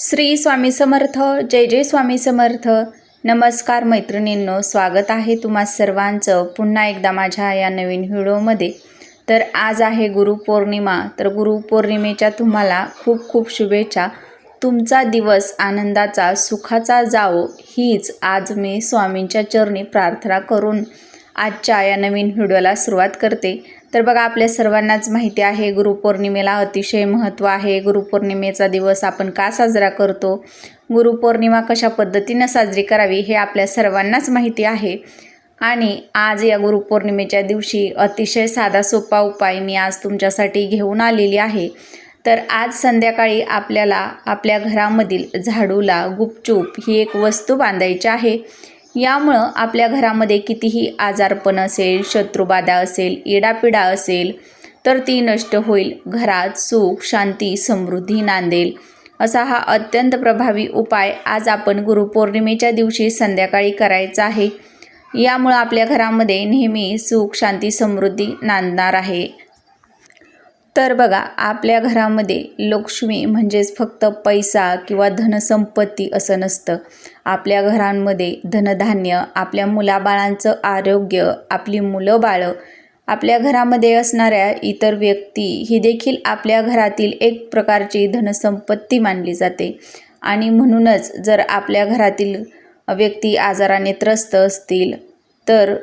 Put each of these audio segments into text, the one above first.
श्री स्वामी समर्थ जय जय स्वामी समर्थ. नमस्कार मैत्रिणींनो स्वागत आहे तुम्हा सर्वांचं पुन्हा एकदा माझ्या या नवीन व्हिडिओमध्ये. तर आज आहे गुरुपौर्णिमा तर गुरुपौर्णिमेच्या तुम्हाला खूप खूप शुभेच्छा. तुमचा दिवस आनंदाचा सुखाचा जावो हीच आज मी स्वामींच्या चरणी प्रार्थना करून आजच्या या नवीन व्हिडिओला सुरुवात करते. तर बघा आपल्या सर्वांनाच माहिती आहे गुरुपौर्णिमेला अतिशय महत्त्व आहे. गुरुपौर्णिमेचा दिवस आपण का साजरा करतो? गुरुपौर्णिमा कशा पद्धतीनं साजरी करावी हे आपल्या सर्वांनाच माहिती आहे. आणि आज या गुरुपौर्णिमेच्या दिवशी अतिशय साधा सोपा उपाय मी आज तुमच्यासाठी घेऊन आलेली आहे. तर आज संध्याकाळी आपल्याला आपल्या घरामधील झाडूला गुपचूप ही एक वस्तू बांधायची आहे. यामुळं आपल्या घरामध्ये कितीही आजारपण असेल शत्रुबाधा असेल इडापिडा असेल तर ती नष्ट होईल. घरात सुख शांती समृद्धी नांदेल. असा हा अत्यंत प्रभावी उपाय आज आपण गुरुपौर्णिमेच्या दिवशी संध्याकाळी करायचा आहे. यामुळं आपल्या घरामध्ये नेहमी सुख शांती समृद्धी नांदणार आहे. तर बघा आपल्या घरामध्ये लक्ष्मी म्हणजेच फक्त पैसा किंवा धनसंपत्ती असं नसतं. आपल्या घरांमध्ये धनधान्य आपल्या मुलाबाळांचं आरोग्य आपली मुलं बाळं आपल्या घरामध्ये असणाऱ्या इतर व्यक्ती ही देखील आपल्या घरातील एक प्रकारची धनसंपत्ती मानली जाते. आणि म्हणूनच जर आपल्या घरातील व्यक्ती आजाराने त्रस्त असतील तर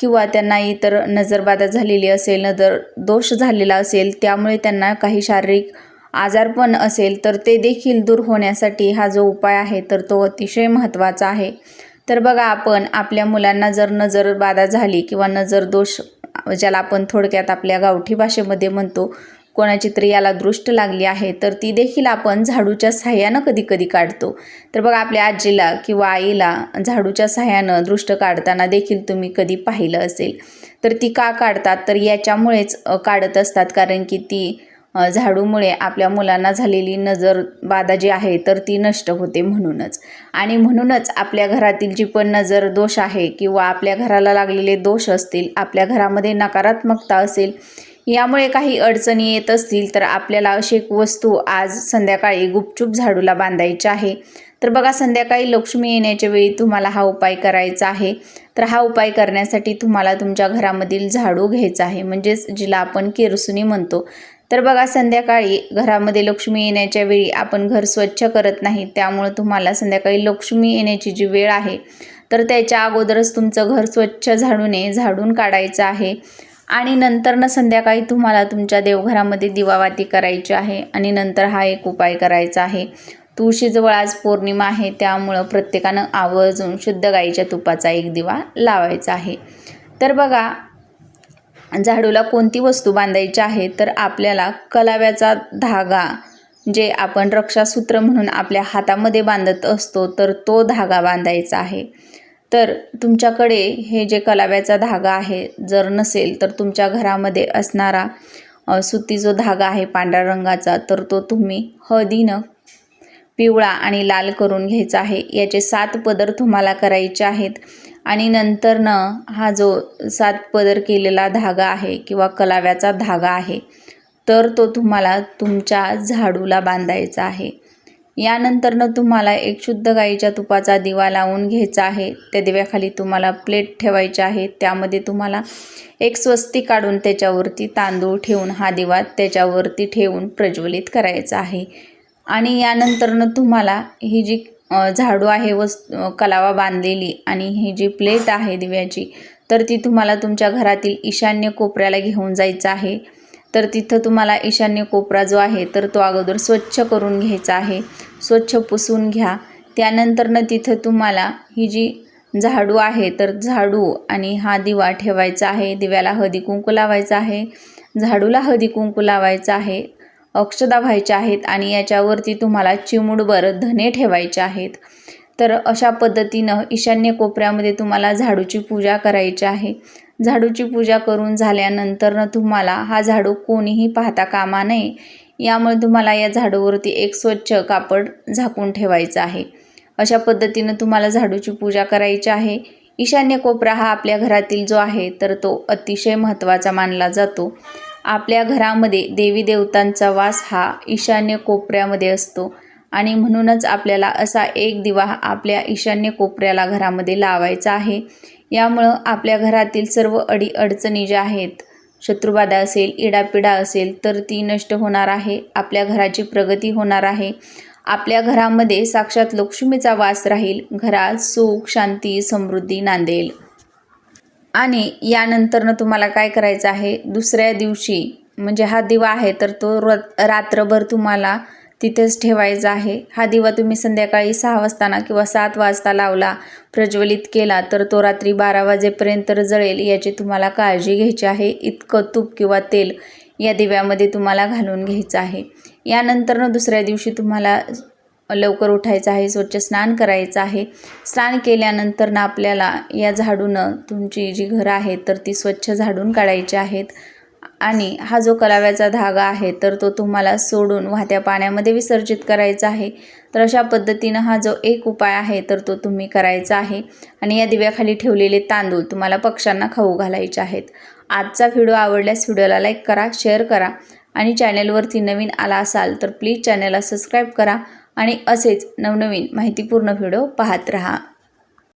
किंवा त्यांना इतर नजरबाधा झालेली असेल नजर दोष झालेला असेल त्यामुळे त्यांना काही शारीरिक आजारपण असेल तर ते देखील दूर होण्यासाठी हा जो उपाय आहे तर तो अतिशय महत्त्वाचा आहे. तर बघा आपण आपल्या मुलांना जर नजरबाधा झाली किंवा नजर दोष ज्याला आपण थोडक्यात आपल्या गावठी भाषेमध्ये म्हणतो कोणाची तरी याला दृष्ट लागली आहे तर ती देखील आपण झाडूच्या सहाय्यानं कधी कधी काढतो. तर बघा आपल्या आजीला किंवा आईला झाडूच्या सहाय्यानं दृष्ट काढताना देखील तुम्ही कधी पाहिलं असेल. तर ती का काढतात? तर याच्यामुळेच काढत असतात कारण की ती झाडूमुळे आपल्या मुलांना झालेली नजर बाधा जी आहे तर ती नष्ट होते म्हणूनच. आणि म्हणूनच आपल्या घरातील जी पण नजर दोष आहे किंवा आपल्या घराला लागलेले दोष असतील आपल्या घरामध्ये नकारात्मकता असेल यामुळे काही अडचणी येत असतील तर आपल्याला अशी एक वस्तू आज संध्याकाळी गुपचूप झाडूला बांधायची आहे. तर बघा संध्याकाळी लक्ष्मी येण्याच्या वेळी तुम्हाला हा उपाय करायचा आहे. तर हा उपाय करण्यासाठी तुम्हाला तुमच्या घरामधील झाडू घ्यायचा आहे. म्हणजेच जिला आपण केरसुनी म्हणतो. तर बघा संध्याकाळी घरामध्ये लक्ष्मी येण्याच्या वेळी आपण घर स्वच्छ करत नाही त्यामुळं तुम्हाला संध्याकाळी लक्ष्मी येण्याची जी वेळ आहे तर त्याच्या अगोदरच तुमचं घर स्वच्छ झाडूने झाडून काढायचं आहे. आणि नंतरनं संध्याकाळी तुम्हाला तुमच्या देवघरामध्ये दिवावाती करायची आहे आणि नंतर हा एक उपाय करायचा आहे. तुळशीजवळ आज पौर्णिमा आहे त्यामुळं प्रत्येकानं आवर्जून शुद्ध गाईच्या तुपाचा एक दिवा लावायचा आहे. तर बघा झाडूला कोणती वस्तू बांधायची आहे तर आपल्याला कलाव्याचा धागा जे आपण रक्षासूत्र म्हणून आपल्या हातामध्ये बांधत असतो तर तो धागा बांधायचा आहे. तर तुमच्याकडे हे जे कलाव्याचा धागा आहे जर नसेल तर तुमच्या घरामध्ये असणारा सुती जो धागा आहे पांढऱ्या रंगाचा तर तो तुम्ही हळदीनं पिवळा आणि लाल करून घ्यायचा आहे. याचे सात पदर तुम्हाला करायचे आहेत. आणि नंतरनं हा जो सात पदर केलेला धागा आहे किंवा कलाव्याचा धागा आहे तर तो तुम्हाला तुमच्या झाडूला बांधायचा आहे. यानंतरनं तुम्हाला एक शुद्ध गाईच्या तुपाचा दिवा लावून घ्यायचा आहे. त्या दिव्याखाली तुम्हाला प्लेट ठेवायची आहे. त्यामध्ये तुम्हाला एक स्वस्ती काढून त्याच्यावरती तांदूळ ठेवून हा दिवा त्याच्यावरती ठेवून प्रज्वलित करायचा आहे. आणि यानंतरनं तुम्हाला ही जी झाडू आहे व कलावा बांधलेली आणि ही जी प्लेट आहे दिव्याची तर ती तुम्हाला तुमच्या घरातील ईशान्य कोपऱ्याला घेऊन जायचं आहे. तर तिथं तुम्हाला ईशान्य कोपरा जो आहे तर तो अगोदर स्वच्छ करून घ्यायचा आहे. स्वच्छ पुसून घ्या. त्यानंतरनं तिथं तुम्हाला ही जी झाडू आहे तर झाडू आणि हा दिवा ठेवायचा आहे. दिव्याला हळदी कुंकू लावायचा आहे. झाडूला हळदी कुंकू लावायचा आहे. अक्षदा व्हायच्या आहेत आणि याच्यावरती तुम्हाला चिमुडभर धने ठेवायचे आहेत. तर अशा पद्धतीनं ईशान्य कोपऱ्यामध्ये तुम्हाला झाडूची पूजा करायची आहे. झाडूची पूजा करून झाल्यानंतरनं तुम्हाला हा झाडू कोणीही पाहता कामा नये. यामुळे तुम्हाला या झाडूवरती एक स्वच्छ कापड झाकून ठेवायचं आहे. अशा पद्धतीनं तुम्हाला झाडूची पूजा करायची आहे. ईशान्य कोपरा हा आपल्या घरातील जो आहे तर तो अतिशय महत्त्वाचा मानला जातो. आपल्या घरामध्ये देवी देवतांचा वास हा ईशान्य कोपऱ्यामध्ये असतो. आणि म्हणूनच आपल्याला असा एक दिवा आपल्या ईशान्य कोपऱ्याला घरामध्ये लावायचा आहे. यामुळं आपल्या घरातील सर्व अडी अडचणी ज्या आहेत शत्रुबाधा असेल इडापिडा असेल तर ती नष्ट होणार आहे आपल्या घराची प्रगती होणार आहे. आपल्या घरामध्ये साक्षात लक्ष्मीचा वास राहील घरात सुख शांती समृद्धी नांदेल. आणि यानंतरनं तुम्हाला काय करायचं आहे? दुसऱ्या दिवशी म्हणजे हा दिवा आहे तर तो र रात्रभर तुम्हाला तिथेच ठेवायचा आहे. हा दिवा तुम्ही संध्याकाळी सहा वाजताना किंवा सात वाजता लावला प्रज्वलित केला तर तो रात्री बारा वाजेपर्यंत जळेल याची तुम्हाला काळजी घ्यायची आहे. इतकं तूप किंवा तेल या दिव्यामध्ये तुम्हाला घालून घ्यायचं आहे. यानंतरनं दुसऱ्या दिवशी तुम्हाला लवकर उठायचं आहे स्वच्छ स्नान करायचं आहे. स्नान केल्यानंतर ना आपल्याला या झाडूनं तुमची जी घरं आहेत तर ती स्वच्छ झाडून काढायची आहेत. आणि हा जो कलाव्याचा धागा आहे तर तो तुम्हाला सोडून वाहत्या पाण्यामध्ये विसर्जित करायचा आहे. तर अशा पद्धतीनं हा जो एक उपाय आहे तर तो तुम्ही करायचा आहे. आणि या दिव्याखाली ठेवलेले तांदूळ तुम्हाला पक्ष्यांना खाऊ घालायचे आहेत. आजचा व्हिडिओ आवडल्यास व्हिडिओला लाईक करा शेअर करा. आणि चॅनेलवरती नवीन आला असाल तर प्लीज चॅनलला सबस्क्राईब करा. आणि असेच नवनवीन माहितीपूर्ण व्हिडिओ पाहत रहा.